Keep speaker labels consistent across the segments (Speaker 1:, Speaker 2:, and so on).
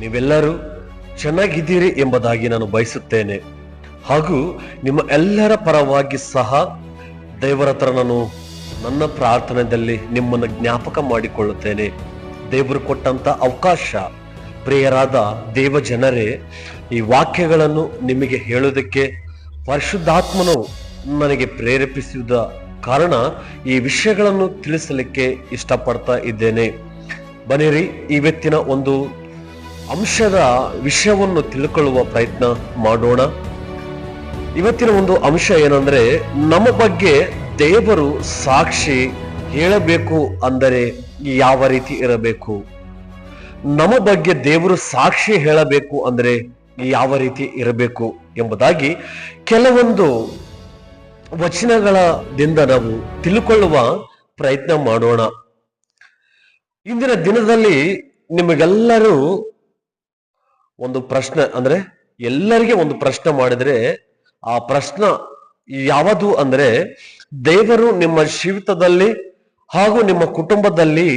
Speaker 1: ನೀವೆಲ್ಲರೂ ಚೆನ್ನಾಗಿದ್ದೀರಿ ಎಂಬುದಾಗಿ ನಾನು ಬಯಸುತ್ತೇನೆ. ಹಾಗೂ ನಿಮ್ಮ ಎಲ್ಲರ ಪರವಾಗಿ ಸಹ ದೇವರ ಹತ್ರ ನಾನು ನನ್ನ ಪ್ರಾರ್ಥನೆಯಲ್ಲಿ ನಿಮ್ಮನ್ನು ಜ್ಞಾಪಕ ಮಾಡಿಕೊಳ್ಳುತ್ತೇನೆ. ದೇವರು ಕೊಟ್ಟಂತ ಅವಕಾಶ. ಪ್ರಿಯರಾದ ದೇವ ಜನರೇ ಈ ವಾಕ್ಯಗಳನ್ನು ನಿಮಗೆ ಹೇಳೋದಕ್ಕೆ ಪರಿಶುದ್ಧಾತ್ಮನು ನನಗೆ ಪ್ರೇರೇಪಿಸಿದ ಕಾರಣ ಈ ವಿಷಯಗಳನ್ನು ತಿಳಿಸಲಿಕ್ಕೆ ಇಷ್ಟಪಡ್ತಾ ಇದ್ದೇನೆ. ಬನ್ನಿರಿ ಇವತ್ತಿನ ಒಂದು ಅಂಶದ ವಿಷಯವನ್ನು ತಿಳ್ಕೊಳ್ಳುವ ಪ್ರಯತ್ನ ಮಾಡೋಣ. ಇವತ್ತಿನ ಒಂದು ಅಂಶ ಏನಂದ್ರೆ, ನಮ್ಮ ಬಗ್ಗೆ ದೇವರು ಸಾಕ್ಷಿ ಹೇಳಬೇಕು ಅಂದರೆ ಯಾವ ರೀತಿ ಇರಬೇಕು? ನಮ್ಮ ಬಗ್ಗೆ ದೇವರು ಸಾಕ್ಷಿ ಹೇಳಬೇಕು ಅಂದರೆ ಯಾವ ರೀತಿ ಇರಬೇಕು ಎಂಬುದಾಗಿ ಕೆಲವೊಂದು ವಚನಗಳದಿಂದ ನಾವು ತಿಳ್ಕೊಳ್ಳುವ ಪ್ರಯತ್ನ ಮಾಡೋಣ. ಇಂದಿನ ದಿನದಲ್ಲಿ ನಿಮಗೆಲ್ಲರೂ ಒಂದು ಪ್ರಶ್ನೆ, ಅಂದ್ರೆ ಎಲ್ಲರಿಗೆ ಒಂದು ಪ್ರಶ್ನೆ ಮಾಡಿದ್ರೆ ಆ ಪ್ರಶ್ನೆ ಯಾವುದು ಅಂದ್ರೆ ದೇವರು ನಿಮ್ಮ ಜೀವಿತದಲ್ಲಿ ಹಾಗೂ ನಿಮ್ಮ ಕುಟುಂಬದಲ್ಲಿ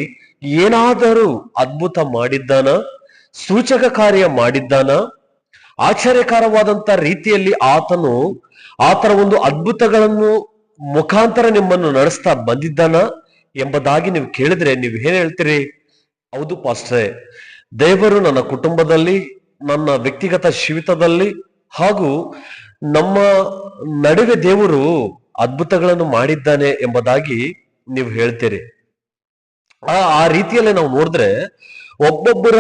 Speaker 1: ಏನಾದರೂ ಅದ್ಭುತ ಮಾಡಿದ್ದಾನ, ಸೂಚಕ ಕಾರ್ಯ ಮಾಡಿದ್ದಾನ, ಆಶ್ಚರ್ಯಕರವಾದಂತ ರೀತಿಯಲ್ಲಿ ಆತನು ಆತರ ಒಂದು ಅದ್ಭುತಗಳನ್ನು ಮುಖಾಂತರ ನಿಮ್ಮನ್ನು ನಡೆಸ್ತಾ ಬಂದಿದ್ದಾನ ಎಂಬುದಾಗಿ ನೀವು ಕೇಳಿದ್ರೆ ನೀವು ಏನ್ ಹೇಳ್ತೀರಿ? ಹೌದು, ಪಾಸ್ಟ್ರೆ. ದೇವರು ನನ್ನ ಕುಟುಂಬದಲ್ಲಿ, ನನ್ನ ವ್ಯಕ್ತಿಗತ ಜೀವಿತದಲ್ಲಿ ಹಾಗೂ ನಮ್ಮ ನಡುವೆ ದೇವರು ಅದ್ಭುತಗಳನ್ನು ಮಾಡಿದ್ದಾನೆ ಎಂಬುದಾಗಿ ನೀವು ಹೇಳ್ತೀರಿ. ಆ ಆ ರೀತಿಯಲ್ಲಿ ನಾವು ನೋಡಿದ್ರೆ ಒಬ್ಬೊಬ್ಬರ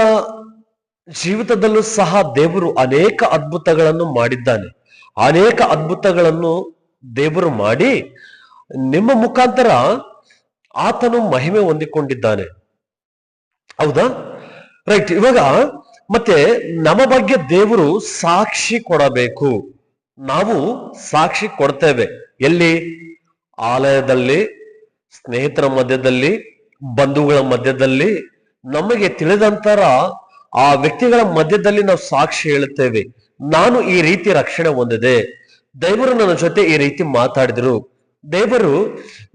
Speaker 1: ಜೀವಿತದಲ್ಲೂ ಸಹ ದೇವರು ಅನೇಕ ಅದ್ಭುತಗಳನ್ನು ಮಾಡಿದ್ದಾನೆ. ಅನೇಕ ಅದ್ಭುತಗಳನ್ನು ದೇವರು ಮಾಡಿ ನಿಮ್ಮ ಮುಖಾಂತರ ಆತನು ಮಹಿಮೆ ಹೊಂದಿಕೊಂಡಿದ್ದಾನೆ. ಹೌದಾ? ರೈಟ್. ಇವಾಗ ಮತ್ತೆ ನಮ್ಮ ಬಗ್ಗೆ ದೇವರು ಸಾಕ್ಷಿ ಕೊಡಬೇಕು. ನಾವು ಸಾಕ್ಷಿ ಕೊಡ್ತೇವೆ. ಎಲ್ಲಿ? ಆಲಯದಲ್ಲಿ, ಸ್ನೇಹಿತರ ಮಧ್ಯದಲ್ಲಿ, ಬಂಧುಗಳ ಮಧ್ಯದಲ್ಲಿ. ನಮಗೆ ತಿಳಿದಂತರ ಆ ವ್ಯಕ್ತಿಗಳ ಮಧ್ಯದಲ್ಲಿ ನಾವು ಸಾಕ್ಷಿ ಹೇಳುತ್ತೇವೆ. ನಾನು ಈ ರೀತಿ ರಕ್ಷಣೆ ಹೊಂದಿದೆ. ದೇವರು ನನ್ನ ಜೊತೆ ಈ ರೀತಿ ಮಾತಾಡಿದ್ರು. ದೇವರು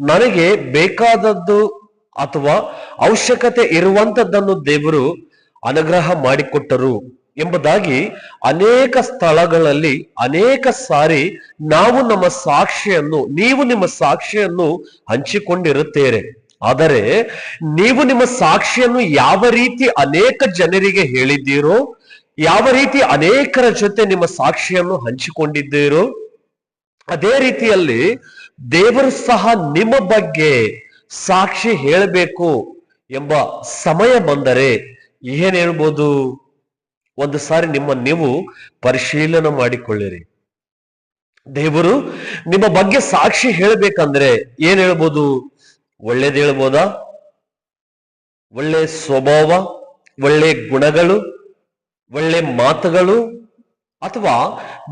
Speaker 1: ನನಗೆ ಬೇಕಾದದ್ದು ಅಥವಾ ಅವಶ್ಯಕತೆ ಇರುವಂತದ್ದನ್ನು ದೇವರು ಅನುಗ್ರಹ ಮಾಡಿಕೊಟ್ಟರು ಎಂಬುದಾಗಿ ಅನೇಕ ಸ್ಥಳಗಳಲ್ಲಿ, ಅನೇಕ ಸಾರಿ ನಾವು ನಮ್ಮ ಸಾಕ್ಷಿಯನ್ನು, ನೀವು ನಿಮ್ಮ ಸಾಕ್ಷಿಯನ್ನು ಹಂಚಿಕೊಂಡಿರುತ್ತೇವೆ. ಆದರೆ ನೀವು ನಿಮ್ಮ ಸಾಕ್ಷಿಯನ್ನು ಯಾವ ರೀತಿ ಅನೇಕ ಜನರಿಗೆ ಹೇಳಿದ್ದೀರೋ, ಯಾವ ರೀತಿ ಅನೇಕರ ಜೊತೆ ನಿಮ್ಮ ಸಾಕ್ಷಿಯನ್ನು ಹಂಚಿಕೊಂಡಿದ್ದೀರೋ, ಅದೇ ರೀತಿಯಲ್ಲಿ ದೇವರು ಸಹ ನಿಮ್ಮ ಬಗ್ಗೆ ಸಾಕ್ಷಿ ಹೇಳಬೇಕು ಎಂಬ ಸಮಯ ಬಂದರೆ ಏನ್ ಹೇಳ್ಬೋದು? ಒಂದು ಸಾರಿ ನಿಮ್ಮ ನೀವು ಪರಿಶೀಲನೆ ಮಾಡಿಕೊಳ್ಳಿರಿ. ದೇವರು ನಿಮ್ಮ ಬಗ್ಗೆ ಸಾಕ್ಷಿ ಹೇಳಬೇಕಂದ್ರೆ ಏನ್ ಹೇಳ್ಬೋದು? ಒಳ್ಳೇದು ಹೇಳ್ಬೋದಾ? ಒಳ್ಳೆ ಸ್ವಭಾವ, ಒಳ್ಳೆ ಗುಣಗಳು, ಒಳ್ಳೆ ಮಾತುಗಳು, ಅಥವಾ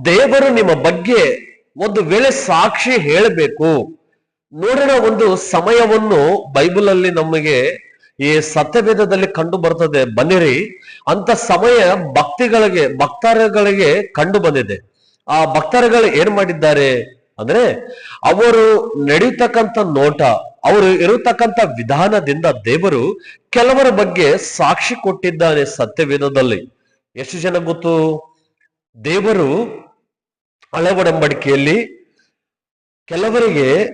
Speaker 1: ದೇವರು ನಿಮ್ಮ ಬಗ್ಗೆ ಒಂದು ವೇಳೆ ಸಾಕ್ಷಿ ಹೇಳಬೇಕು. ನೋಡೋಣ ಒಂದು ಸಮಯವನ್ನು ಬೈಬಲ್ ಅಲ್ಲಿ ನಮಗೆ ಈ ಸತ್ಯವೇದದಲ್ಲಿ ಕಂಡು ಬರ್ತದೆ. ಬನ್ನಿರಿ, ಅಂತ ಸಮಯ ಭಕ್ತಿಗಳಿಗೆ, ಭಕ್ತರುಗಳಿಗೆ ಕಂಡು ಬಂದಿದೆ. ಆ ಭಕ್ತರುಗಳು ಏನ್ ಮಾಡಿದ್ದಾರೆ ಅಂದ್ರೆ, ಅವರು ನಡೆಯತಕ್ಕಂತ ನೋಟ, ಅವರು ಇರತಕ್ಕಂತ ವಿಧಾನದಿಂದ ದೇವರು ಕೆಲವರ ಬಗ್ಗೆ ಸಾಕ್ಷಿ ಕೊಟ್ಟಿದ್ದಾನೆ ಸತ್ಯವೇದದಲ್ಲಿ. ಎಷ್ಟು ಜನ ಗೊತ್ತು? ದೇವರು ಹಳೆ ಒಡಂಬಡಿಕೆಯಲ್ಲಿ ಕೆಲವರಿಗೆ,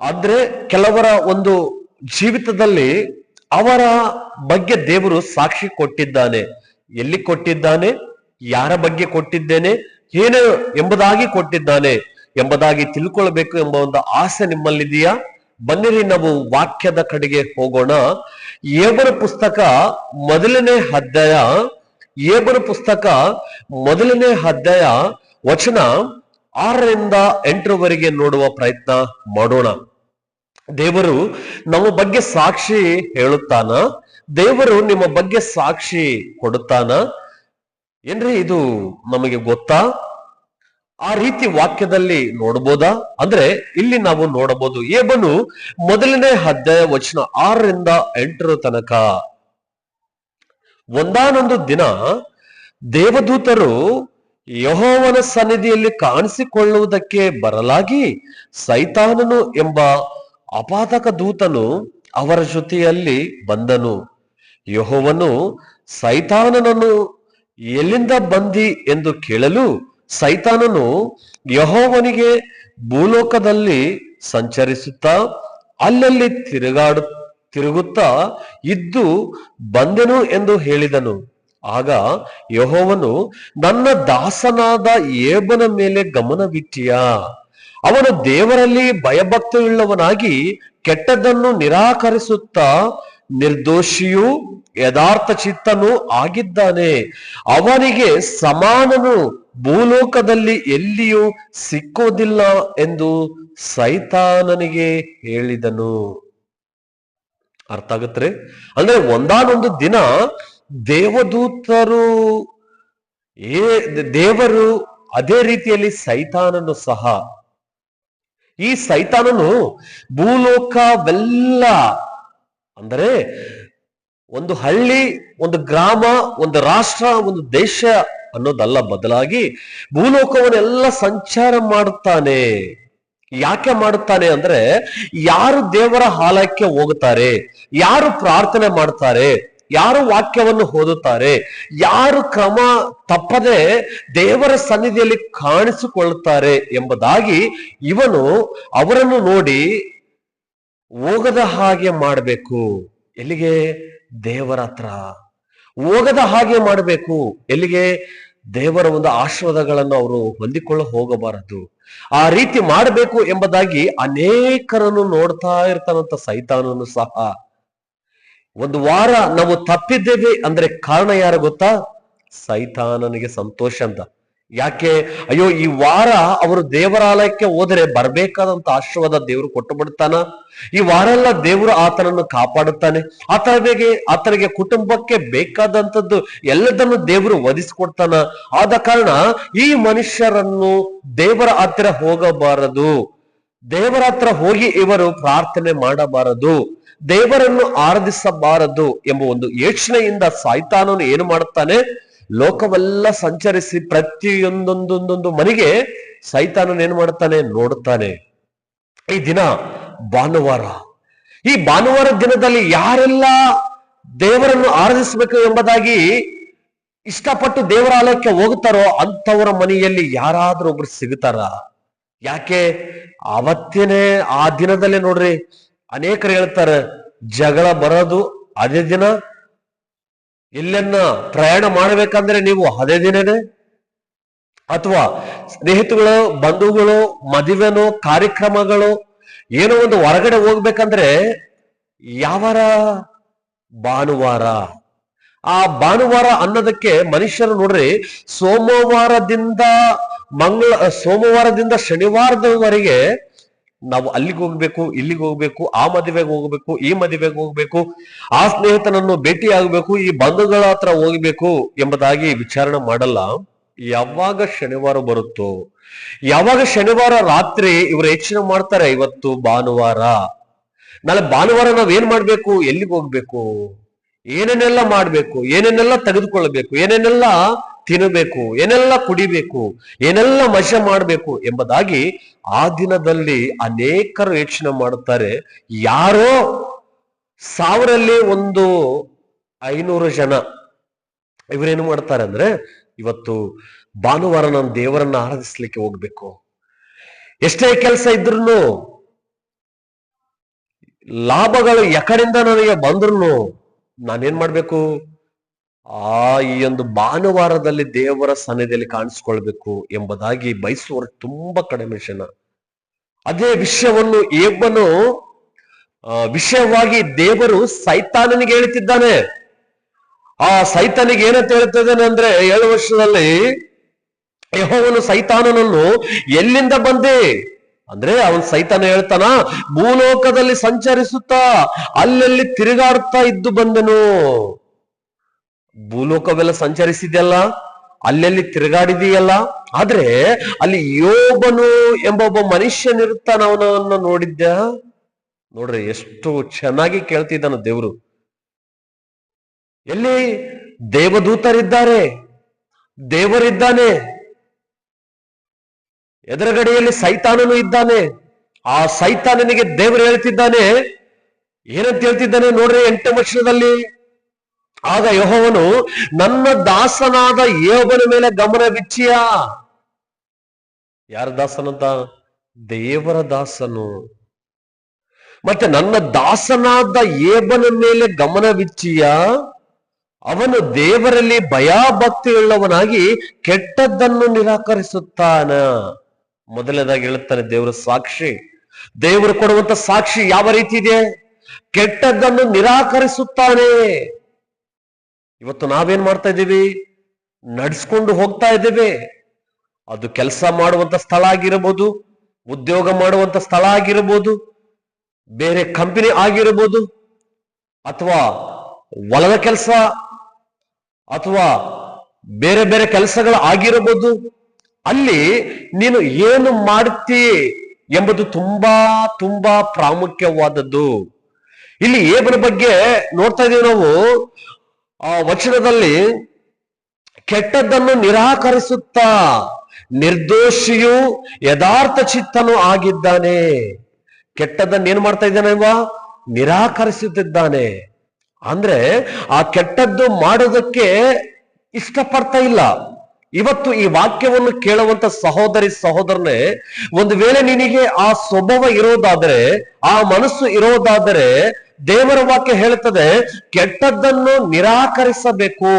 Speaker 1: ಆದ್ರೆ ಕೆಲವರ ಒಂದು ಜೀವಿತದಲ್ಲಿ ಅವರ ಬಗ್ಗೆ ದೇವರು ಸಾಕ್ಷಿ ಕೊಟ್ಟಿದ್ದಾನೆ. ಎಲ್ಲಿ ಕೊಟ್ಟಿದ್ದಾನೆ? ಯಾರ ಬಗ್ಗೆ ಕೊಟ್ಟಿದ್ದೇನೆ? ಏನು ಎಂಬುದಾಗಿ ಕೊಟ್ಟಿದ್ದಾನೆ. ಎಂಬುದಾಗಿ ತಿಳ್ಕೊಳ್ಬೇಕು ಎಂಬ ಒಂದು ಆಸೆ ನಿಮ್ಮಲ್ಲಿದೆಯಾ? ಬನ್ನಿರಿ, ನಾವು ವಾಕ್ಯದ ಕಡೆಗೆ ಹೋಗೋಣ. ಏಬರ ಪುಸ್ತಕ ಮೊದಲನೇ ಅಧ್ಯಾಯ, ಏಬರ ಪುಸ್ತಕ ಮೊದಲನೇ ಅಧ್ಯಾಯ ವಚನ ಆರರಿಂದ ಎಂಟರವರೆಗೆ ನೋಡುವ ಪ್ರಯತ್ನ ಮಾಡೋಣ. ದೇವರು ನಮ್ಮ ಬಗ್ಗೆ ಸಾಕ್ಷಿ ಹೇಳುತ್ತಾನ? ದೇವರು ನಿಮ್ಮ ಬಗ್ಗೆ ಸಾಕ್ಷಿ ಕೊಡುತ್ತಾನ? ಏನ್ರಿ ಇದು ನಮಗೆ ಗೊತ್ತಾ? ಆ ರೀತಿ ವಾಕ್ಯದಲ್ಲಿ ನೋಡಬಹುದಾ ಅಂದ್ರೆ ಇಲ್ಲಿ ನಾವು ನೋಡಬಹುದು, ಏಬನು ಮೊದಲನೇ ಅಧ್ಯಾಯ ವಚನ ಆರರಿಂದ ಎಂಟರ ತನಕ. ಒಂದಾನೊಂದು ದಿನ ದೇವದೂತರು ಯಹೋವನ ಸನ್ನಿಧಿಯಲ್ಲಿ ಕಾಣಿಸಿಕೊಳ್ಳುವುದಕ್ಕೆ ಬರಲಾಗಿ ಸೈತಾನನು ಎಂಬ ಅಪಾತಕ ದೂತನು ಅವರ ಜೊತೆಯಲ್ಲಿ ಬಂದನು. ಯಹೋವನು ಸೈತಾನನನ್ನು ಎಲ್ಲಿಂದ ಬಂದಿ ಎಂದು ಕೇಳಲು ಸೈತಾನನು ಯಹೋವನಿಗೆ ಭೂಲೋಕದಲ್ಲಿ ಸಂಚರಿಸುತ್ತಾ ಅಲ್ಲಲ್ಲಿ ತಿರುಗಾಡು ತಿರುಗುತ್ತಾ ಇದ್ದು ಬಂದೆನು ಎಂದು ಹೇಳಿದನು. ಆಗ ಯಹೋವನು, ನನ್ನ ದಾಸನಾದ ಏಬನ ಮೇಲೆ ಗಮನವಿಟ್ಟಿಯಾ? ಅವನು ದೇವರಲ್ಲಿ ಭಯಭಕ್ತಿಯುಳ್ಳವನಾಗಿ ಕೆಟ್ಟದ್ದನ್ನು ನಿರಾಕರಿಸುತ್ತಾ ನಿರ್ದೋಷಿಯೂ ಯಥಾರ್ಥ ಚಿತ್ತನು ಆಗಿದ್ದಾನೆ. ಅವನಿಗೆ ಸಮಾನನು ಭೂಲೋಕದಲ್ಲಿ ಎಲ್ಲಿಯೂ ಸಿಕ್ಕೋದಿಲ್ಲ ಎಂದು ಸೈತಾನನಿಗೆ ಹೇಳಿದನು. ಅರ್ಥ ಆಗುತ್ತೆ? ಅಂದ್ರೆ ಒಂದಾನೊಂದು ದಿನ ದೇವದೂತರು ಏ, ದೇವರು ಅದೇ ರೀತಿಯಲ್ಲಿ ಸೈತಾನನು ಸಹ, ಈ ಸೈತಾನನು ಭೂಲೋಕವೆಲ್ಲ, ಅಂದರೆ ಒಂದು ಹಳ್ಳಿ, ಒಂದು ಗ್ರಾಮ, ಒಂದು ರಾಷ್ಟ್ರ, ಒಂದು ದೇಶ ಅನ್ನೋದಲ್ಲ ಬದಲಾಗಿ ಭೂಲೋಕವನ್ನೆಲ್ಲ ಸಂಚಾರ ಮಾಡುತ್ತಾನೆ. ಯಾಕೆ ಮಾಡುತ್ತಾನೆ ಅಂದ್ರೆ ಯಾರು ದೇವರ ಹಾಲಕ್ಕೆ ಹೋಗುತ್ತಾರೆ, ಯಾರು ಪ್ರಾರ್ಥನೆ ಮಾಡ್ತಾರೆ ಯಾರು ವಾಕ್ಯವನ್ನು ಓದುತ್ತಾರೆ, ಯಾರು ಕ್ರಮ ತಪ್ಪದೆ ದೇವರ ಸನ್ನಿಧಿಯಲ್ಲಿ ಕಾಣಿಸಿಕೊಳ್ಳುತ್ತಾರೆ ಎಂಬುದಾಗಿ ಇವನು ಅವರನ್ನು ನೋಡಿ ಹೋಗದ ಹಾಗೆ ಮಾಡಬೇಕು. ಎಲ್ಲಿಗೆ? ದೇವರ ಹತ್ರ. ಹೋಗದ ಹಾಗೆ ಮಾಡಬೇಕು. ಎಲ್ಲಿಗೆ? ದೇವರ ಒಂದು ಆಶೀರ್ವಾದಗಳನ್ನು ಅವರು ಹೊಂದಿಕೊಳ್ಳ ಹೋಗಬಾರದು. ಆ ರೀತಿ ಮಾಡಬೇಕು ಎಂಬುದಾಗಿ ಅನೇಕರನ್ನು ನೋಡ್ತಾ ಇರ್ತಾನಂತ ಸೈತಾನನು ಸಹ. ಒಂದು ವಾರ ನಾವು ತಪ್ಪಿದ್ದೇವೆ ಅಂದ್ರೆ ಕಾರಣ ಯಾರು ಗೊತ್ತಾ? ಸೈತಾನನಿಗೆ ಸಂತೋಷ ಅಂತ. ಯಾಕೆ? ಅಯ್ಯೋ, ಈ ವಾರ ಅವರು ದೇವರಾಲಯಕ್ಕೆ ಹೋದರೆ ಬರಬೇಕಾದಂತ ಆಶೀರ್ವಾದ ದೇವರು ಕೊಟ್ಟು ಬಿಡ್ತಾನ? ಈ ವಾರ ಎಲ್ಲ ದೇವರು ಆತನನ್ನು ಕಾಪಾಡುತ್ತಾನೆ. ಆತನಿಗೆ ಆತನಿಗೆ ಕುಟುಂಬಕ್ಕೆ ಬೇಕಾದಂಥದ್ದು ಎಲ್ಲದನ್ನು ದೇವರು ಒದಿಸಿಕೊಡ್ತಾನ ಆದ ಕಾರಣ ಈ ಮನುಷ್ಯರನ್ನು ದೇವರ ಹತ್ತಿರ ಹೋಗಬಾರದು. ದೇವರ ಹತ್ರ ಹೋಗಿ ಇವರು ಪ್ರಾರ್ಥನೆ ಮಾಡಬಾರದು. ದೇವರನ್ನು ಆರಾಧಿಸಬಾರದು ಎಂಬ ಒಂದು ಯೋಚನೆಯಿಂದ ಸಾಯ್ತಾನನು ಏನು ಮಾಡುತ್ತಾನೆ? ಲೋಕವೆಲ್ಲ ಸಂಚರಿಸಿ ಪ್ರತಿಯೊಂದೊಂದೊಂದೊಂದು ಮನೆಗೆ ಸೈತಾನನ್ ಏನು ಮಾಡುತ್ತಾನೆ? ನೋಡುತ್ತಾನೆ. ಈ ದಿನ ಭಾನುವಾರ. ಈ ಭಾನುವಾರ ದಿನದಲ್ಲಿ ಯಾರೆಲ್ಲ ದೇವರನ್ನು ಆರಾಧಿಸಬೇಕು ಎಂಬುದಾಗಿ ಇಷ್ಟಪಟ್ಟು ದೇವರಾಲಯಕ್ಕೆ ಹೋಗುತ್ತಾರೋ ಅಂತವರ ಮನೆಯಲ್ಲಿ ಯಾರಾದ್ರೂ ಒಬ್ರು ಸಿಗುತ್ತಾರ? ಯಾಕೆ? ಅವತ್ತೇನೆ ಆ ದಿನದಲ್ಲೇ ನೋಡ್ರಿ ಅನೇಕರು ಹೇಳ್ತಾರೆ, ಜಗಳ ಬರೋದು ಅದೇ ದಿನ. ಇಲ್ಲೆನ್ನ ಪ್ರಯಾಣ ಮಾಡಬೇಕಂದ್ರೆ ನೀವು ಅದೇ ದಿನನೇ. ಅಥವಾ ಸ್ನೇಹಿತಗಳು, ಬಂಧುಗಳು, ಮದುವೆನೋ, ಕಾರ್ಯಕ್ರಮಗಳು, ಏನೋ ಒಂದು ಹೊರಗಡೆ ಹೋಗ್ಬೇಕಂದ್ರೆ ಯಾವರ? ಭಾನುವಾರ. ಆ ಭಾನುವಾರ ಅನ್ನೋದಕ್ಕೆ ಮನುಷ್ಯರು ನೋಡ್ರಿ, ಸೋಮವಾರದಿಂದ ಮಂಗಳ, ಸೋಮವಾರದಿಂದ ಶನಿವಾರದವರೆಗೆ ನಾವು ಅಲ್ಲಿಗೆ ಹೋಗ್ಬೇಕು, ಇಲ್ಲಿಗೆ ಹೋಗ್ಬೇಕು, ಆ ಮದುವೆಗೆ ಹೋಗ್ಬೇಕು, ಈ ಮದುವೆಗೆ ಹೋಗ್ಬೇಕು, ಆ ಸ್ನೇಹಿತನನ್ನು ಭೇಟಿ ಆಗ್ಬೇಕು ಈ ಬಂಧುಗಳ ಹತ್ರ ಹೋಗ್ಬೇಕು ಎಂಬುದಾಗಿ ವಿಚಾರಣೆ ಮಾಡಲ್ಲ. ಯಾವಾಗ ಶನಿವಾರ ಬರುತ್ತೋ, ಯಾವಾಗ ಶನಿವಾರ ರಾತ್ರಿ ಇವರು ಹೆಚ್ಚಿನ ಮಾಡ್ತಾರೆ, ಇವತ್ತು ಭಾನುವಾರ. ನಾಳೆ ಭಾನುವಾರ ನಾವ್ ಏನ್ ಮಾಡ್ಬೇಕು, ಎಲ್ಲಿಗೆ ಹೋಗ್ಬೇಕು, ಏನೇನೆಲ್ಲ ಮಾಡ್ಬೇಕು, ಏನೇನೆಲ್ಲ ತೆಗೆದುಕೊಳ್ಬೇಕು ಏನೇನೆಲ್ಲ ತಿನ್ನಬೇಕು ಏನೆಲ್ಲ ಕುಡಿಬೇಕು, ಏನೆಲ್ಲ ಮಶ ಮಾಡಬೇಕು ಎಂಬುದಾಗಿ ಆ ದಿನದಲ್ಲಿ ಅನೇಕರು ಯೋಚನೆ ಮಾಡುತ್ತಾರೆ. ಯಾರೋ ಸಾವಿರಲ್ಲಿ ಒಂದು ಐನೂರು ಜನ. ಇವರೇನು ಮಾಡ್ತಾರೆ ಅಂದ್ರೆ, ಇವತ್ತು ಭಾನುವಾರ ನಾನು ದೇವರನ್ನ ಆರಾಧಿಸ್ಲಿಕ್ಕೆ ಹೋಗ್ಬೇಕು. ಎಷ್ಟೇ ಕೆಲಸ ಇದ್ರು ಲಾಭಗಳು ಎಕಡೆಯಿಂದ ನನಗೆ ಬಂದ್ರು ನಾನೇನ್ ಮಾಡ್ಬೇಕು? ಆ ಈ ಒಂದು ಭಾನುವಾರದಲ್ಲಿ ದೇವರ ಸನ್ನಿಧಿಯಲ್ಲಿ ಕಾಣಿಸ್ಕೊಳ್ಬೇಕು ಎಂಬುದಾಗಿ ಬಯಸುವವರು ತುಂಬಾ ಕಡಿಮೆ ಜನ. ಅದೇ ವಿಷಯವನ್ನು ಏಬನು ವಿಷಯವಾಗಿ ದೇವರು ಸೈತಾನನಿಗೆ ಹೇಳ್ತಿದ್ದಾನೆ. ಆ ಸೈತಾನಿಗೆ ಏನಂತ ಹೇಳ್ತಿದ್ದಾನೆ ಅಂದ್ರೆ ಏಳು ವರ್ಷದಲ್ಲಿ ಯಹೋವನು ಸೈತಾನನನ್ನು ಎಲ್ಲಿಂದ ಬಂದೆ? ಅಂದ್ರೆ ಅವನ್ ಸೈತಾನ ಹೇಳ್ತಾನ, ಭೂಲೋಕದಲ್ಲಿ ಸಂಚರಿಸುತ್ತಾ ಅಲ್ಲಲ್ಲಿ ತಿರುಗಾಡ್ತಾ ಇದ್ದು ಬಂದನು. ಭೂಲೋಕವೆಲ್ಲ ಸಂಚರಿಸಿದೆಯಲ್ಲ? ಅಲ್ಲೆಲ್ಲಿ ತಿರುಗಾಡಿದೆಯಲ್ಲ ಆದ್ರೆ ಅಲ್ಲಿ ಯೋಬನು ಎಂಬ ಒಬ್ಬ ಮನುಷ್ಯನಿರುತ್ತಾನ ಅವನನ್ನ ನೋಡಿದ್ದ. ನೋಡ್ರಿ, ಎಷ್ಟು ಚೆನ್ನಾಗಿ ಕೇಳ್ತಿದ್ದಾನ ದೇವರು. ಎಲ್ಲಿ? ದೇವದೂತರಿದ್ದಾರೆ. ದೇವರಿದ್ದಾನೆ. ಎದುರುಗಡೆಯಲ್ಲಿ ಸೈತಾನನು ಇದ್ದಾನೆ. ಆ ಸೈತಾನನಿಗೆ ದೇವರು ಹೇಳ್ತಿದ್ದಾನೆ, ಏನಂತ ಹೇಳ್ತಿದ್ದಾನೆ ನೋಡ್ರಿ ಎಂಟು ವರ್ಷದಲ್ಲಿ ಆಗ ಯಹೋವನು, ನನ್ನ ದಾಸನಾದ ಯೋಬನ ಮೇಲೆ ಗಮನವಿಚ್ಚಿಯ ಯಾರ ದಾಸನಂತ? ದೇವರ ದಾಸನು. ಮತ್ತೆ, ನನ್ನ ದಾಸನಾದ ಏಬನ ಮೇಲೆ ಗಮನವಿಚ್ಚಿಯ ಅವನು ದೇವರಲ್ಲಿ ಭಯಭಕ್ತಿಯುಳ್ಳವನಾಗಿ ಕೆಟ್ಟದ್ದನ್ನು ನಿರಾಕರಿಸುತ್ತಾನ. ಮೊದಲನೇದಾಗಿ ಹೇಳುತ್ತಾನೆ, ದೇವರ ಸಾಕ್ಷಿ. ದೇವರು ಕೊಡುವಂತ ಸಾಕ್ಷಿ ಯಾವ ರೀತಿ ಇದೆ? ಕೆಟ್ಟದ್ದನ್ನು ನಿರಾಕರಿಸುತ್ತಾನೆ. ಇವತ್ತು ನಾವೇನ್ ಮಾಡ್ತಾ ಇದ್ದೀವಿ? ನಡ್ಸ್ಕೊಂಡು ಹೋಗ್ತಾ ಇದ್ದೇವೆ. ಅದು ಕೆಲಸ ಮಾಡುವಂತ ಸ್ಥಳ ಆಗಿರಬಹುದು ಉದ್ಯೋಗ ಮಾಡುವಂತ ಸ್ಥಳ ಆಗಿರಬಹುದು ಬೇರೆ ಕಂಪನಿ ಆಗಿರಬಹುದು ಅಥವಾ ಹೊಲದ ಕೆಲಸ, ಅಥವಾ ಬೇರೆ ಬೇರೆ ಕೆಲಸಗಳು ಆಗಿರಬಹುದು ಅಲ್ಲಿ ನೀನು ಏನು ಮಾಡ್ತಿ ಎಂಬುದು ತುಂಬಾ ತುಂಬಾ ಪ್ರಾಮುಖ್ಯವಾದದ್ದು. ಇಲ್ಲಿ ಏಬನ ಬಗ್ಗೆ ನೋಡ್ತಾ ಇದೀವಿ ನಾವು. ಆ ವಚನದಲ್ಲಿ ಕೆಟ್ಟದ್ದನ್ನು ನಿರಾಕರಿಸುತ್ತಾ ನಿರ್ದೋಷಿಯು ಯಥಾರ್ಥ ಚಿತ್ತನು ಆಗಿದ್ದಾನೆ. ಕೆಟ್ಟದ್ದನ್ನು ಏನ್ ಮಾಡ್ತಾ ಇದ್ದಾನೆ ಇವ? ನಿರಾಕರಿಸುತ್ತಿದ್ದಾನೆ. ಅಂದ್ರೆ ಆ ಕೆಟ್ಟದ್ದು ಮಾಡೋದಕ್ಕೆ ಇಷ್ಟಪಡ್ತಾ ಇಲ್ಲ. ಇವತ್ತು ಈ ವಾಕ್ಯವನ್ನು ಕೇಳುವಂತ ಸಹೋದರಿ, ಸಹೋದರನೇ, ಒಂದು ವೇಳೆ ನಿನಗೆ ಆ ಸ್ವಭಾವ ಇರೋದಾದರೆ, ಆ ಮನಸ್ಸು ಇರೋದಾದರೆ ದೇವರ ವಾಕ್ಯ ಹೇಳುತ್ತದೆ, ಕೆಟ್ಟದ್ದನ್ನು ನಿರಾಕರಿಸಬೇಕು,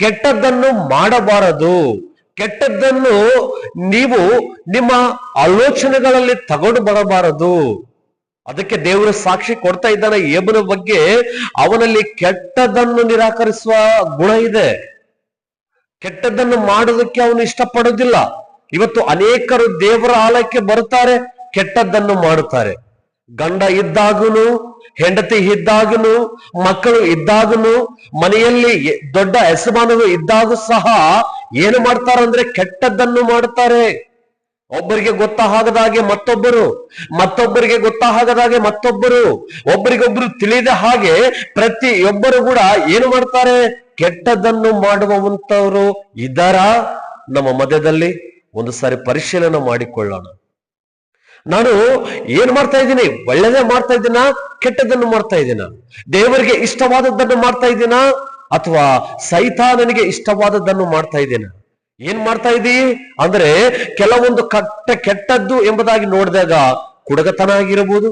Speaker 1: ಕೆಟ್ಟದ್ದನ್ನು ಮಾಡಬಾರದು. ಕೆಟ್ಟದ್ದನ್ನು ನೀವು ನಿಮ್ಮ ಆಲೋಚನೆಗಳಲ್ಲಿ ತಗೊಂಡು ಬರಬಾರದು. ಅದಕ್ಕೆ ದೇವರು ಸಾಕ್ಷಿ ಕೊಡ್ತಾ ಇದ್ದಾನೆ ಏಬನ ಬಗ್ಗೆ ಅವನಲ್ಲಿ ಕೆಟ್ಟದ್ದನ್ನು ನಿರಾಕರಿಸುವ ಗುಣ ಇದೆ. ಕೆಟ್ಟದ್ದನ್ನು ಮಾಡೋದಕ್ಕೆ ಅವನು ಇಷ್ಟಪಡೋದಿಲ್ಲ ಇವತ್ತು ಅನೇಕರು ದೇವರ ಆಲಯಕ್ಕೆ ಬರುತ್ತಾರೆ, ಕೆಟ್ಟದ್ದನ್ನು ಮಾಡುತ್ತಾರೆ. ಗಂಡ ಇದ್ದಾಗನು ಹೆಂಡತಿ ಇದ್ದಾಗನು ಮಕ್ಕಳು ಇದ್ದಾಗನು ಮನೆಯಲ್ಲಿ ದೊಡ್ಡ ಯಜಮಾನರು ಇದ್ದಾಗ ಸಹ ಏನು ಮಾಡ್ತಾರಂದ್ರೆ ಕೆಟ್ಟದ್ದನ್ನು ಮಾಡುತ್ತಾರೆ. ಒಬ್ಬರಿಗೆ ಗೊತ್ತಾಗದಾಗೆ ಮತ್ತೊಬ್ಬರು, ಮತ್ತೊಬ್ಬರಿಗೆ ಗೊತ್ತಾಗದಾಗೆ ಮತ್ತೊಬ್ಬರು, ಒಬ್ಬರಿಗೊಬ್ರು ತಿಳಿದ ಹಾಗೆ ಪ್ರತಿಯೊಬ್ಬರು ಕೂಡ ಏನು ಮಾಡ್ತಾರೆ? ಕೆಟ್ಟದ್ದನ್ನು ಮಾಡುವಂತವರು ಇದರ ನಮ್ಮ ಮಧ್ಯದಲ್ಲಿ ಒಂದು ಸಾರಿ ಪರಿಶೀಲನೆ ಮಾಡಿಕೊಳ್ಳೋಣ. ನಾನು ಏನ್ ಮಾಡ್ತಾ ಇದ್ದೀನಿ? ಒಳ್ಳೆದೇ ಮಾಡ್ತಾ ಇದ್ದೀನ? ಕೆಟ್ಟದನ್ನು ಮಾಡ್ತಾ ಇದ್ದೀನ? ದೇವರಿಗೆ ಇಷ್ಟವಾದದ್ದನ್ನು ಮಾಡ್ತಾ ಇದ್ದೀನ? ಅಥವಾ ಸೈತಾನನಿಗೆ ಇಷ್ಟವಾದದ್ದನ್ನು ಮಾಡ್ತಾ ಇದ್ದೀನ? ಏನ್ ಮಾಡ್ತಾ ಇದ್ದೀ? ಅಂದ್ರೆ ಕೆಲವೊಂದು ಕಟ್ಟ ಕೆಟ್ಟದ್ದು ಎಂಬುದಾಗಿ ನೋಡಿದಾಗ ಕುಡಗತನ ಆಗಿರಬಹುದು.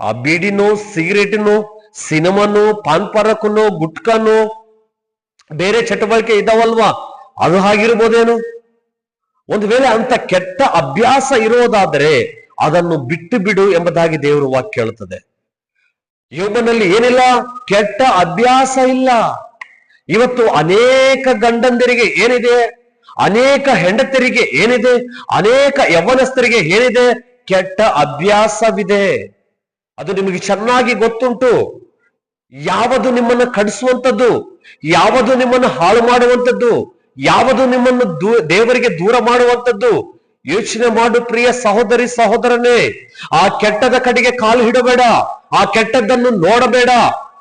Speaker 1: ಆ ಬೀಡಿನೋ, ಸಿಗರೇಟಿನೋ, ಸಿನಿಮಾನು ಪಾನ್ ಪರಕನು ಗುಟ್ಕನು, ಬೇರೆ ಚಟುವಟಿಕೆ ಇದಾವಲ್ವಾ ಅದು ಆಗಿರ್ಬೋದೇನು ಒಂದು ವೇಳೆ ಅಂತ ಕೆಟ್ಟ ಅಭ್ಯಾಸ ಇರೋದಾದರೆ ಅದನ್ನು ಬಿಟ್ಟು ಬಿಡು ಎಂಬುದಾಗಿ ದೇವರು ವಾಕ್ಯ ಹೇಳುತ್ತದೆ ಯೋಬನಲ್ಲಿ ಏನಿಲ್ಲ? ಕೆಟ್ಟ ಅಭ್ಯಾಸ ಇಲ್ಲ. ಇವತ್ತು ಅನೇಕ ಗಂಡಂದಿರಿಗೆ ಏನಿದೆ? ಅನೇಕ ಹೆಂಡತಿರಿಗೆ ಏನಿದೆ? ಅನೇಕ ಯವನಸ್ಥರಿಗೆ ಏನಿದೆ? ಕೆಟ್ಟ ಅಭ್ಯಾಸವಿದೆ. ಅದು ನಿಮಗೆ ಚೆನ್ನಾಗಿ ಗೊತ್ತುಂಟು. ಯಾವುದು ನಿಮ್ಮನ್ನು ಕಡಿಸುವಂಥದ್ದು? ಯಾವುದು ನಿಮ್ಮನ್ನು ಹಾಳು ಮಾಡುವಂಥದ್ದು? ಯಾವುದು ನಿಮ್ಮನ್ನು ದೇವರಿಗೆ ದೂರ ಮಾಡುವಂತದ್ದು ಯೋಚನೆ ಮಾಡು ಪ್ರಿಯ ಸಹೋದರಿ ಸಹೋದರನೇ, ಆ ಕೆಟ್ಟದ ಕಡೆಗೆ ಕಾಲು ಹಿಡಬೇಡ, ಆ ಕೆಟ್ಟದ್ದನ್ನು ನೋಡಬೇಡ,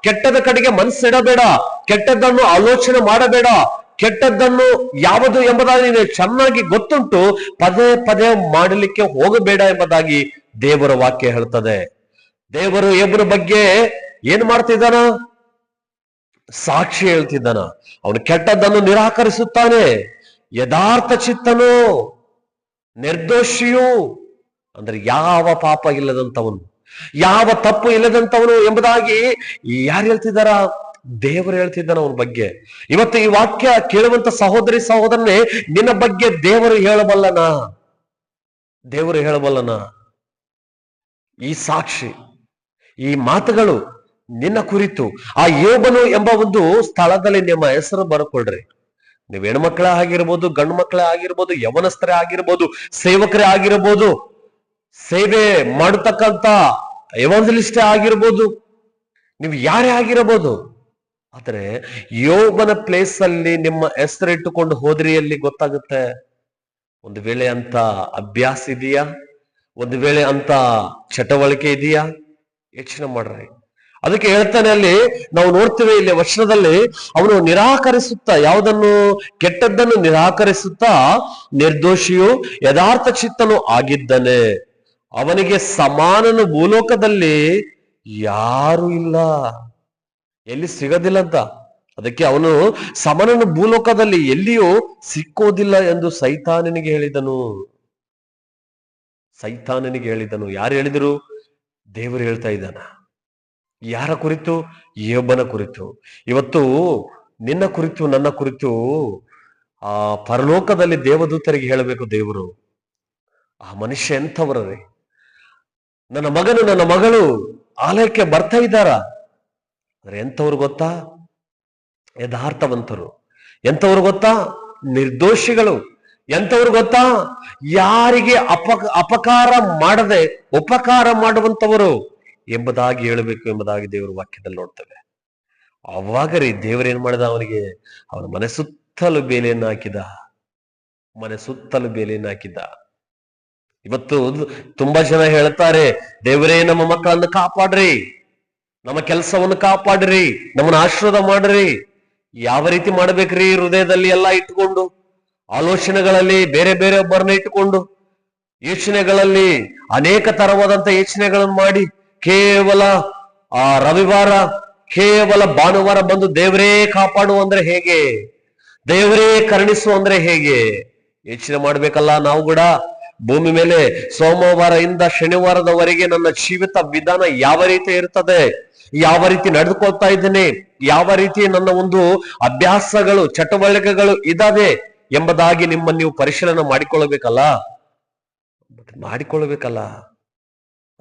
Speaker 1: ಕೆಟ್ಟದ ಕಡೆಗೆ ಮನಸ್ಸಿಡಬೇಡ ಕೆಟ್ಟದ್ದನ್ನು ಆಲೋಚನೆ ಮಾಡಬೇಡ, ಕೆಟ್ಟದ್ದನ್ನು ಯಾವುದು ಎಂಬುದಾಗಿ ನೀನು ಚೆನ್ನಾಗಿ ಗೊತ್ತುಂಟು, ಪದೇ ಪದೇ ಮಾಡಲಿಕ್ಕೆ ಹೋಗಬೇಡ ಎಂಬುದಾಗಿ ದೇವರ ವಾಕ್ಯ ಹೇಳ್ತದೆ ದೇವರು ಇಬ್ಬರ ಬಗ್ಗೆ ಏನ್ ಮಾಡ್ತಿದ್ದಾನ? ಸಾಕ್ಷಿ ಹೇಳ್ತಿದ್ದಾನ. ಅವನು ಕೆಟ್ಟದ್ದನ್ನು ನಿರಾಕರಿಸುತ್ತಾನೆ. ಯಥಾರ್ಥ ಚಿತ್ತನು. ನಿರ್ದೋಷಿಯು ಅಂದ್ರೆ ಯಾವ ಪಾಪ ಇಲ್ಲದಂತವನು ಯಾವ ತಪ್ಪು ಇಲ್ಲದಂತವನು ಎಂಬುದಾಗಿ ಯಾರು ಹೇಳ್ತಿದ್ದಾರ? ದೇವರು ಹೇಳ್ತಿದ್ದಾನ ಅವನ ಬಗ್ಗೆ. ಇವತ್ತು ಈ ವಾಕ್ಯ ಕೇಳುವಂತ ಸಹೋದರಿ ಸಹೋದರನೇ, ನಿನ್ನ ಬಗ್ಗೆ ದೇವರು ಹೇಳಬಲ್ಲನ? ದೇವರು ಹೇಳಬಲ್ಲನ? ಈ ಸಾಕ್ಷಿ, ಈ ಮಾತುಗಳು ನಿನ್ನ ಕುರಿತು, ಆ ಯೋಬನು ಎಂಬ ಒಂದು ಸ್ಥಳದಲ್ಲಿ ನಿಮ್ಮ ಹೆಸರು ಬರ್ಕೊಳ್ರಿ ನೀವು ಹೆಣ್ಮಕ್ಳೇ ಆಗಿರ್ಬೋದು ಗಂಡು ಮಕ್ಕಳೇ ಆಗಿರ್ಬೋದು, ಯವನಸ್ಥರೇ ಆಗಿರ್ಬೋದು, ಸೇವಕರೇ ಆಗಿರ್ಬೋದು, ಸೇವೆ ಮಾಡತಕ್ಕಂತ ಯವನಲಿಸ್ಟೇ ಆಗಿರ್ಬೋದು, ನೀವು ಯಾರೇ ಆಗಿರಬಹುದು ಆದರೆ ಯೋಬನ ಪ್ಲೇಸ್ ಅಲ್ಲಿ ನಿಮ್ಮ ಹೆಸರಿಟ್ಟುಕೊಂಡು ಹೋದ್ರಿ ಅಲ್ಲಿ ಗೊತ್ತಾಗುತ್ತೆ? ಒಂದು ವೇಳೆ ಅಂತ ಅಭ್ಯಾಸ ಇದೆಯಾ? ಒಂದು ವೇಳೆ ಅಂತ ಚಟವಳಿಕೆ ಇದೆಯಾ? ಯೋಚನೆ ಮಾಡ್ರಿ. ಅದಕ್ಕೆ ಹೇಳ್ತಾನೆ ಅಲ್ಲಿ, ನಾವು ನೋಡ್ತೇವೆ ಇಲ್ಲಿ ವರ್ಷದಲ್ಲಿ, ಅವನು ನಿರಾಕರಿಸುತ್ತಾ, ಯಾವುದನ್ನು ಕೆಟ್ಟದ್ದನ್ನು ನಿರಾಕರಿಸುತ್ತಾ, ನಿರ್ದೋಷಿಯು ಯಥಾರ್ಥ ಚಿತ್ತನು ಆಗಿದ್ದಾನೆ. ಅವನಿಗೆ ಸಮಾನನು ಭೂಲೋಕದಲ್ಲಿ ಯಾರು ಇಲ್ಲ. ಎಲ್ಲಿ ಸಿಗೋದಿಲ್ಲ ಅಂತ ಅದಕ್ಕೆ ಅವನು ಸಮನನು ಭೂಲೋಕದಲ್ಲಿ ಎಲ್ಲಿಯೂ ಸಿಕ್ಕೋದಿಲ್ಲ ಎಂದು ಸೈತಾನನಿಗೆ ಹೇಳಿದನು. ಸೈತಾನನಿಗೆ ಹೇಳಿದನು. ಯಾರು ಹೇಳಿದರು? ದೇವರು ಹೇಳ್ತಾ ಇದ್ದಾನ. ಯಾರ ಕುರಿತು? ಯೋಬನ ಕುರಿತು. ಇವತ್ತು ನಿನ್ನ ಕುರಿತು, ನನ್ನ ಕುರಿತು, ಆ ಪರಲೋಕದಲ್ಲಿ ದೇವದೂತರಿಗೆ ಹೇಳಬೇಕು ದೇವರು. ಆ ಮನುಷ್ಯ ಎಂಥವರೇ ನನ್ನ ಮಗನು, ನನ್ನ ಮಗಳು ಆಲಯಕ್ಕೆ ಬರ್ತಾ ಇದ್ದಾರ? ಅಂದ್ರೆ ಎಂಥವ್ರು ಗೊತ್ತಾ? ಯಥಾರ್ಥವಂತರು. ಎಂಥವ್ರು ಗೊತ್ತಾ? ನಿರ್ದೋಷಿಗಳು. ಎಂಥವ್ರು ಗೊತ್ತಾ? ಯಾರಿಗೆ ಅಪ ಅಪಕಾರ ಮಾಡದೆ, ಉಪಕಾರ ಮಾಡುವಂತವರು ಎಂಬುದಾಗಿ ಹೇಳಬೇಕು ಎಂಬುದಾಗಿ ದೇವರ ವಾಕ್ಯದಲ್ಲಿ ನೋಡ್ತೇವೆ. ಅವಾಗ ರೀ ದೇವರೇನ್ ಮಾಡಿದ ಅವನಿಗೆ? ಅವನ ಮನೆ ಸುತ್ತಲೂ ಬೇಲೆಯನ್ನು ಹಾಕಿದ. ಮನೆ ಸುತ್ತಲೂ ಬೇಲೆಯನ್ನು ಹಾಕಿದ್ದ ಇವತ್ತು ತುಂಬಾ ಜನ ಹೇಳ್ತಾರೆ, ದೇವರೇ ನಮ್ಮ ಮಕ್ಕಳನ್ನು ಕಾಪಾಡ್ರಿ. ನಮ್ಮ ಕೆಲಸವನ್ನು ಕಾಪಾಡ್ರಿ. ನಮ್ಮನ್ನ ಆಶೀರ್ವಾದ ಮಾಡ್ರಿ. ಯಾವ ರೀತಿ ಮಾಡ್ಬೇಕ್ರಿ? ಹೃದಯದಲ್ಲಿ ಎಲ್ಲ ಇಟ್ಕೊಂಡು ಆಲೋಚನೆಗಳಲ್ಲಿ ಬೇರೆ ಬೇರೆ ಒಬ್ಬರನ್ನ ಇಟ್ಟುಕೊಂಡು, ಯೋಚನೆಗಳಲ್ಲಿ ಅನೇಕ ತರವಾದಂತ ಯೋಚನೆಗಳನ್ನು ಮಾಡಿ ಕೇವಲ ಆ ರವಿವಾರ, ಕೇವಲ ಭಾನುವಾರ ಬಂದು ದೇವರೇ ಕಾಪಾಡು ಅಂದ್ರೆ ಹೇಗೆ? ದೇವರೇ ಕರುಣಿಸು ಅಂದ್ರೆ ಹೇಗೆ? ಯೋಚನೆ ಮಾಡ್ಬೇಕಲ್ಲ ನಾವು ಕೂಡ. ಭೂಮಿ ಮೇಲೆ ಸೋಮವಾರದಿಂದ ಶನಿವಾರದವರೆಗೆ ನನ್ನ ಜೀವಿತ ವಿಧಾನ ಯಾವ ರೀತಿ ಇರ್ತದೆ? ಯಾವ ರೀತಿ ನಡೆದುಕೊಳ್ತಾ ಇದ್ದೇನೆ? ಯಾವ ರೀತಿ ನನ್ನ ಒಂದು ಅಭ್ಯಾಸಗಳು, ಚಟುವಟಿಕೆಗಳು ಇದಾವೆ ಎಂಬುದಾಗಿ ನಿಮ್ಮನ್ನು ನೀವು ಪರಿಶೀಲನೆ ಮಾಡಿಕೊಳ್ಳಬೇಕಲ್ಲ? ಮಾಡಿಕೊಳ್ಳಬೇಕಲ್ಲ?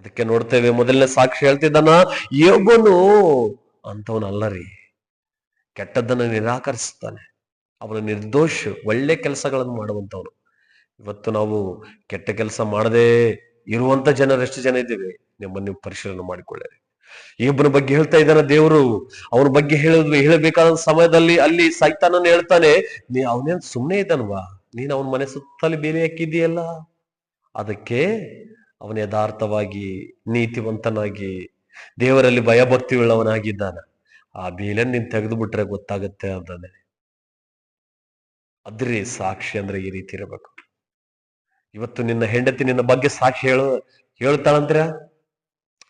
Speaker 1: ಅದಕ್ಕೆ ನೋಡ್ತೇವೆ. ಮೊದಲನೇ ಸಾಕ್ಷಿ ಹೇಳ್ತಿದ್ದಾನ ಯೋಗನು ಅಂತವನಲ್ಲ ರೀ ಕೆಟ್ಟದ್ದನ್ನು ನಿರಾಕರಿಸ್ತಾನೆ. ಅವನು ನಿರ್ದೋಷ, ಒಳ್ಳೆ ಕೆಲಸಗಳನ್ನು ಮಾಡುವಂತವನು ಇವತ್ತು ನಾವು ಕೆಟ್ಟ ಕೆಲಸ ಮಾಡದೆ ಇರುವಂತ ಜನರು ಎಷ್ಟು ಜನ ಇದ್ದೇವೆ? ನಿಮ್ಮನ್ನು ನೀವು ಪರಿಶೀಲನೆ ಮಾಡಿಕೊಳ್ಳಿರಿ. ಇಬ್ಬನ ಬಗ್ಗೆ ಹೇಳ್ತಾ ಇದ್ದಾನೆ ದೇವರು. ಅವನ ಬಗ್ಗೆ ಹೇಳುದು, ಹೇಳಬೇಕಾದ ಸಮಯದಲ್ಲಿ ಅಲ್ಲಿ ಸೈತಾನನ್ನು ಹೇಳ್ತಾನೆ, ನೀ ಅವನೇನ್ ಸುಮ್ಮನೆ ಇದ್ದಾನವಾ ನೀನ್ ಅವನ ಮನೆ ಸುತ್ತಲೂ ಬೇರೆ ಹಾಕಿದ್ದೀಯಲ್ಲ ಅದಕ್ಕೆ ಅವನ ಯಥಾರ್ಥವಾಗಿ ನೀತಿವಂತನಾಗಿ ದೇವರಲ್ಲಿ ಭಯಭಕ್ತಿ ಉಳ್ಳವನಾಗಿದ್ದಾನ ಆ ಬೇಲನ್ನು ನೀನು ತೆಗೆದು ಬಿಟ್ರೆ ಗೊತ್ತಾಗುತ್ತೆ ಅಂತಾನೆ. ಅದ್ರಿ ಸಾಕ್ಷಿ ಅಂದ್ರೆ ಈ ರೀತಿ ಇರಬೇಕು. ಇವತ್ತು ನಿನ್ನ ಹೆಂಡತಿ ನಿನ್ನ ಬಗ್ಗೆ ಸಾಕ್ಷಿ ಹೇಳು ಹೇಳ್ತಾಳಂತ್ರ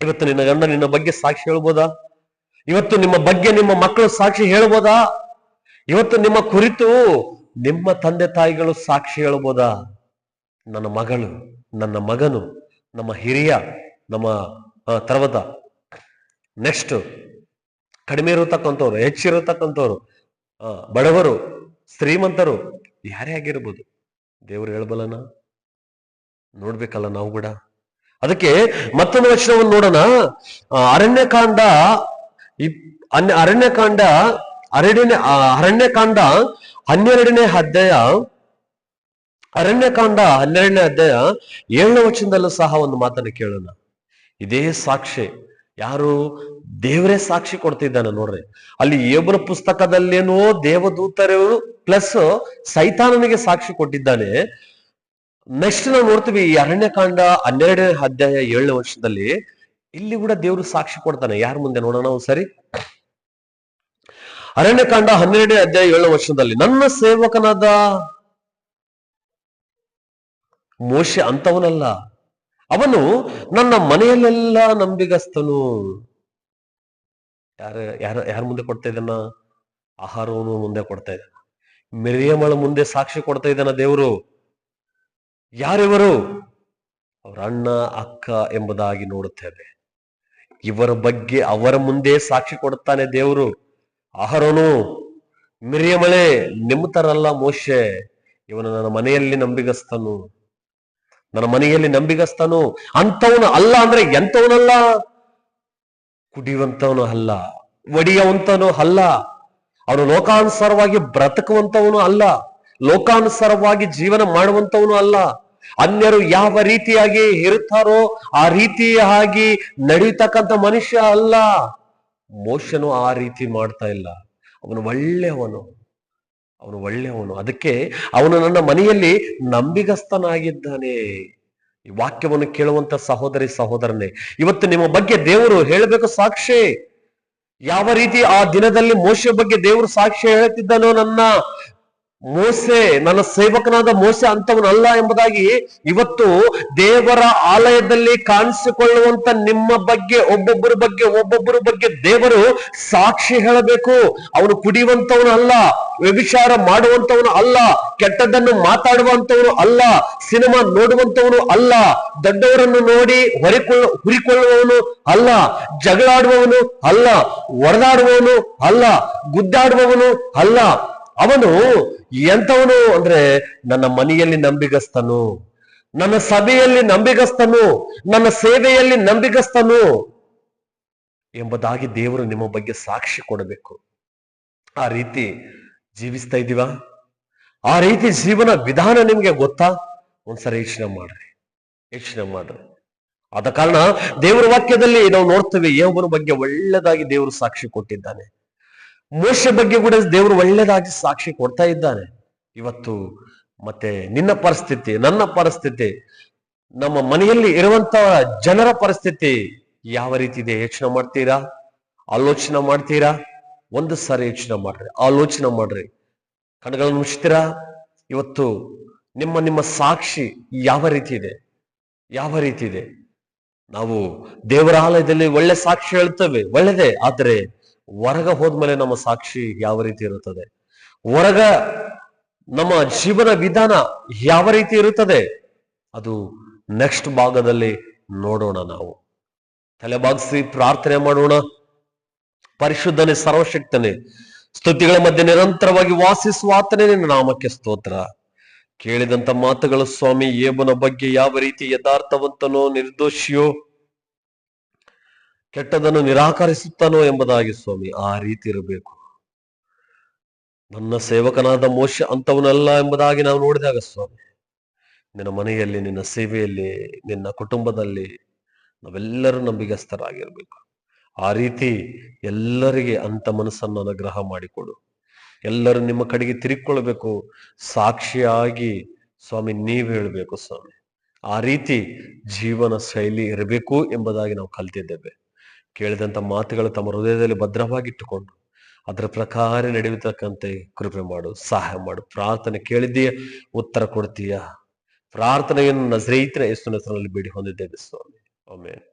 Speaker 1: ಇವತ್ತು ನಿನ್ನ ಗಂಡ ನಿನ್ನ ಬಗ್ಗೆ ಸಾಕ್ಷಿ ಹೇಳ್ಬೋದಾ? ಇವತ್ತು ನಿಮ್ಮ ಬಗ್ಗೆ ನಿಮ್ಮ ಮಕ್ಕಳು ಸಾಕ್ಷಿ ಹೇಳ್ಬೋದಾ? ಇವತ್ತು ನಿಮ್ಮ ಕುರಿತು ನಿಮ್ಮ ತಂದೆ ತಾಯಿಗಳು ಸಾಕ್ಷಿ ಹೇಳ್ಬೋದಾ? ನನ್ನ ಮಗಳು, ನನ್ನ ಮಗನು ನಮ್ಮ ಹಿರಿಯ, ನಮ್ಮ ತರವದ ನೆಕ್ಸ್ಟ್ ಕಡಿಮೆ ಇರತಕ್ಕಂಥವ್ರು ಹೆಚ್ಚಿರತಕ್ಕಂಥವ್ರು ಬಡವರು, ಶ್ರೀಮಂತರು ಯಾರೇ ಆಗಿರ್ಬೋದು. ದೇವರು ಹೇಳ್ಬಲ್ಲನ? ನೋಡ್ಬೇಕಲ್ಲ ನಾವು ಕೂಡ. ಅದಕ್ಕೆ ಮತ್ತೊಂದು ವಚನವನ್ನು ನೋಡೋಣ. ಅರಣ್ಯಕಾಂಡ ಅರಣ್ಯಕಾಂಡ ಅರಣ್ಯ ಅರಣ್ಯಕಾಂಡ ಹನ್ನೆರಡನೇ ಅಧ್ಯಾಯ ಅರಣ್ಯಕಾಂಡ ಹನ್ನೆರಡನೇ ಅಧ್ಯಾಯ ಏಳನೇ ವಚನದಲ್ಲೂ ಸಹ ಒಂದು ಮಾತನ್ನು ಕೇಳೋಣ. ಇದೇ ಸಾಕ್ಷಿ. ಯಾರು ದೇವರೇ ಸಾಕ್ಷಿ ಕೊಡ್ತಿದ್ದಾನೆ ನೋಡ್ರಿ. ಅಲ್ಲಿ ಏಬ್ರ ಪುಸ್ತಕದಲ್ಲೇನೋ ದೇವದೂತರು ಪ್ಲಸ್ ಸೈತಾನನಿಗೆ ಸಾಕ್ಷಿ ಕೊಟ್ಟಿದ್ದಾನೆ. ನೆಕ್ಸ್ಟ್ ನಾವು ನೋಡ್ತೀವಿ ಈ ಅರಣ್ಯಕಾಂಡ ಹನ್ನೆರಡನೇ ಅಧ್ಯಾಯ ಏಳನೇ ವರ್ಷದಲ್ಲಿ ಇಲ್ಲಿ ಕೂಡ ದೇವರು ಸಾಕ್ಷಿ ಕೊಡ್ತಾನೆ. ಯಾರ ಮುಂದೆ ನೋಡೋಣ ಸರಿ ಅರಣ್ಯಕಾಂಡ ಹನ್ನೆರಡನೇ ಅಧ್ಯಾಯ ಏಳನೇ ವರ್ಷದಲ್ಲಿ ನನ್ನ ಸೇವಕನಾದ ಮೋಶೆ ಅಂತವನಲ್ಲ. ಅವನು ನನ್ನ ಮನೆಯಲ್ಲೆಲ್ಲ ನಂಬಿಗಸ್ತನು. ಯಾರ ಯಾರ ಯಾರ ಮುಂದೆ ಕೊಡ್ತಾ ಇದ್ದಾನ? ಆಹಾರವನ್ನು ಮುಂದೆ ಕೊಡ್ತಾ ಇದ್ದಾನ. ಮಿರಿಯಮಳ ಮುಂದೆ ಸಾಕ್ಷಿ ಕೊಡ್ತಾ ಇದ್ದಾನ ದೇವರು. ಯಾರಿವರು? ಅವರ ಅಣ್ಣ, ಅಕ್ಕ ಎಂಬುದಾಗಿ ನೋಡುತ್ತೇವೆ. ಇವರ ಬಗ್ಗೆ ಅವರ ಮುಂದೆ ಸಾಕ್ಷಿ ಕೊಡುತ್ತಾನೆ ದೇವರು. ಆಹಾರನು ಮಿರಿಯಮಳೆ, ನಿಮ್ಮತರಲ್ಲ ಮೋಶೆ. ಇವನು ನನ್ನ ಮನೆಯಲ್ಲಿ ನಂಬಿಗಸ್ತನು. ನನ್ನ ಮನೆಯಲ್ಲಿ ನಂಬಿಗಸ್ತಾನು. ಅಂತವನು ಅಲ್ಲ ಅಂದ್ರೆ ಎಂತವನಲ್ಲ ಕುಡಿಯುವಂತವನು ಅಲ್ಲ. ಒಡಿಯುವಂತವನು ಅಲ್ಲ. ಅವನು ಲೋಕಾನುಸಾರವಾಗಿ ಬ್ರತಕುವಂತವನು ಅಲ್ಲ. ಲೋಕಾನುಸಾರವಾಗಿ ಜೀವನ ಮಾಡುವಂತವನು ಅಲ್ಲ. ಅನ್ಯರು ಯಾವ ರೀತಿಯಾಗಿ ಇರುತ್ತಾರೋ ಆ ರೀತಿಯಾಗಿ ನಡೀತಕ್ಕಂಥ ಮನುಷ್ಯ ಅಲ್ಲ. ಮೋಶನು ಆ ರೀತಿ ಮಾಡ್ತಾ ಇಲ್ಲ. ಅವನು ಒಳ್ಳೆಯವನು. ಅವನು ಒಳ್ಳೆಯವನು. ಅದಕ್ಕೆ ಅವನು ನನ್ನ ಮನೆಯಲ್ಲಿ ನಂಬಿಗಸ್ತನಾಗಿದ್ದಾನೆ. ಈ ವಾಕ್ಯವನ್ನು ಕೇಳುವಂತ ಸಹೋದರಿ, ಸಹೋದರನೇ, ಇವತ್ತು ನಿಮ್ಮ ಬಗ್ಗೆ ದೇವರು ಹೇಳಬೇಕು ಸಾಕ್ಷಿ. ಯಾವ ರೀತಿ ಆ ದಿನದಲ್ಲಿ ಮೋಶ ಬಗ್ಗೆ ದೇವರು ಸಾಕ್ಷಿ ಹೇಳುತ್ತಿದ್ದನೋ ನನ್ನ ಮೋಸೆ, ನನ್ನ ಸೇವಕನಾದ ಮೋಸೆ ಅಂತವನಲ್ಲ ಎಂಬುದಾಗಿ ಇವತ್ತು ದೇವರ ಆಲಯದಲ್ಲಿ ಕಾಣಿಸಿಕೊಳ್ಳುವಂತ ನಿಮ್ಮ ಬಗ್ಗೆ, ಒಬ್ಬೊಬ್ಬರ ಬಗ್ಗೆ ಒಬ್ಬೊಬ್ಬರ ಬಗ್ಗೆ ದೇವರು ಸಾಕ್ಷಿ ಹೇಳಬೇಕು. ಅವನು ಕುಡಿಯುವಂತವನು ಅಲ್ಲ, ವ್ಯಭಿಚಾರ ಮಾಡುವಂತವನು ಅಲ್ಲ ಕೆಟ್ಟದನ್ನು ಮಾತಾಡುವಂತವನು ಅಲ್ಲ, ಸಿನಿಮಾ ನೋಡುವಂತವನು ಅಲ್ಲ, ದೊಡ್ಡವರನ್ನು ನೋಡಿ ಹೊರಿಕೊಳ್ಳ, ಹುರಿಕೊಳ್ಳುವವನು ಅಲ್ಲ, ಜಗಳಾಡುವವನು ಅಲ್ಲ ಹೊರದಾಡುವವನು ಅಲ್ಲ, ಗುದ್ದಾಡುವವನು ಅಲ್ಲ. ಅವನು ಎಂಥವನು ಅಂದ್ರೆ ನನ್ನ ಮನೆಯಲ್ಲಿ ನಂಬಿಗಸ್ತನು, ನನ್ನ ಸಭೆಯಲ್ಲಿ ನಂಬಿಗಸ್ತನು, ನನ್ನ ಸೇವೆಯಲ್ಲಿ ನಂಬಿಗಸ್ತನು ಎಂಬುದಾಗಿ ದೇವರು ನಿಮ್ಮ ಬಗ್ಗೆ ಸಾಕ್ಷಿ ಕೊಡಬೇಕು. ಆ ರೀತಿ ಜೀವಿಸ್ತಾ ಇದ್ದೀವಾ? ಆ ರೀತಿ ಜೀವನ ವಿಧಾನ ನಿಮ್ಗೆ ಗೊತ್ತಾ? ಒಂದ್ಸರಿ ಯೋಚನೆ ಮಾಡ್ರಿ ಯೋಚನೆ ಮಾಡ್ರಿ. ಆದ ಕಾರಣ ದೇವರ ವಾಕ್ಯದಲ್ಲಿ ನಾವು ನೋಡ್ತೇವೆ ಯೋಬನ ಬಗ್ಗೆ ಒಳ್ಳೆದಾಗಿ ದೇವರು ಸಾಕ್ಷಿ ಕೊಟ್ಟಿದ್ದಾನೆ. ಮೋಶ ಬಗ್ಗೆ ಕೂಡ ದೇವರು ಒಳ್ಳೇದಾಗಿ ಸಾಕ್ಷಿ ಕೊಡ್ತಾ ಇದ್ದಾನೆ ಇವತ್ತು ಮತ್ತೆ ನಿನ್ನ ಪರಿಸ್ಥಿತಿ, ನನ್ನ ಪರಿಸ್ಥಿತಿ, ನಮ್ಮ ಮನೆಯಲ್ಲಿ ಇರುವಂತ ಜನರ ಪರಿಸ್ಥಿತಿ ಯಾವ ರೀತಿ ಇದೆ ಯೋಚನೆ ಮಾಡ್ತೀರಾ? ಆಲೋಚನೆ ಮಾಡ್ತೀರಾ? ಒಂದು ಸಾರಿ ಯೋಚನೆ ಮಾಡ್ರಿ, ಆಲೋಚನೆ ಮಾಡ್ರಿ. ಕಣ್ಗಳನ್ನು ಮುಚ್ತೀರಾ ಇವತ್ತು ನಿಮ್ಮ ನಿಮ್ಮ ಸಾಕ್ಷಿ ಯಾವ ರೀತಿ ಇದೆ? ಯಾವ ರೀತಿ ಇದೆ? ನಾವು ದೇವರ ಆಲಯದಲ್ಲಿ ಒಳ್ಳೆ ಸಾಕ್ಷಿ ಹೇಳ್ತೇವೆ ಒಳ್ಳೆದೇ ಆದರೆ ಹೊರಗ ಹೋದ್ಮೇಲೆ ನಮ್ಮ ಸಾಕ್ಷಿ ಯಾವ ರೀತಿ ಇರುತ್ತದೆ? ಹೊರಗ ನಮ್ಮ ಜೀವನ ವಿಧಾನ ಯಾವ ರೀತಿ ಇರುತ್ತದೆ? ಅದು ನೆಕ್ಸ್ಟ್ ಭಾಗದಲ್ಲಿ ನೋಡೋಣ ನಾವು. ತಲೆಬಾಗಿಸಿ ಪ್ರಾರ್ಥನೆ ಮಾಡೋಣ. ಪರಿಶುದ್ಧನೆ, ಸರ್ವಶಕ್ತನೆ, ಸ್ತುತಿಗಳ ಮಧ್ಯೆ ನಿರಂತರವಾಗಿ ವಾಸಿಸುವ ಆತನೇ ನಾಮಕ್ಕೆ ಸ್ತೋತ್ರ. ಕೇಳಿದಂತ ಮಾತುಗಳು ಸ್ವಾಮಿ, ಏಬನ ಬಗ್ಗೆ ಯಾವ ರೀತಿ ಯಥಾರ್ಥವಂತನೋ, ನಿರ್ದೋಷಿಯೋ ಕೆಟ್ಟದನ್ನು ನಿರಾಕರಿಸುತ್ತಾನೋ ಎಂಬುದಾಗಿ ಸ್ವಾಮಿ, ಆ ರೀತಿ ಇರಬೇಕು. ನನ್ನ ಸೇವಕನಾದ ಮೋಶ ಅಂತವನಲ್ಲ ಎಂಬುದಾಗಿ ನಾವು ನೋಡಿದಾಗ ಸ್ವಾಮಿ, ನಿನ್ನ ಮನೆಯಲ್ಲಿ, ನಿನ್ನ ಸೇವೆಯಲ್ಲಿ, ನಿನ್ನ ಕುಟುಂಬದಲ್ಲಿ ನಾವೆಲ್ಲರೂ ನಂಬಿಗಸ್ತರಾಗಿರ್ಬೇಕು. ಆ ರೀತಿ ಎಲ್ಲರಿಗೆ ಅಂತ ಮನಸ್ಸನ್ನು ಅನುಗ್ರಹ ಮಾಡಿಕೊಡು. ಎಲ್ಲರೂ ನಿಮ್ಮ ಕಡೆಗೆ ತಿರುಗಿಕೊಳ್ಬೇಕು ಸಾಕ್ಷಿಯಾಗಿ ಸ್ವಾಮಿ, ನೀವು ಹೇಳಬೇಕು ಸ್ವಾಮಿ. ಆ ರೀತಿ ಜೀವನ ಶೈಲಿ ಇರಬೇಕು ಎಂಬುದಾಗಿ ನಾವು ಕಲ್ತಿದ್ದೇವೆ. ಕೇಳಿದಂತ ಮಾತುಗಳು ತಮ್ಮ ಹೃದಯದಲ್ಲಿ ಭದ್ರವಾಗಿಟ್ಟುಕೊಂಡು ಅದರ ಪ್ರಕಾರ ನಡೆಯತಕ್ಕಂತೆ ಕೃಪೆ ಮಾಡು, ಸಹಾಯ ಮಾಡು. ಪ್ರಾರ್ಥನೆ ಕೇಳಿದ್ದೀಯ, ಉತ್ತರ ಕೊಡ್ತೀಯ. ಪ್ರಾರ್ಥನೆಯನ್ನು ನಜರೈತಿನ ಯೇಸುವಿನ ಹೆಸರಲ್ಲಿ ಬೇಡಿ ಹೊಂದಿದ್ದೇವೆ ಸ್ವಾಮಿ. ಆಮೇಲೆ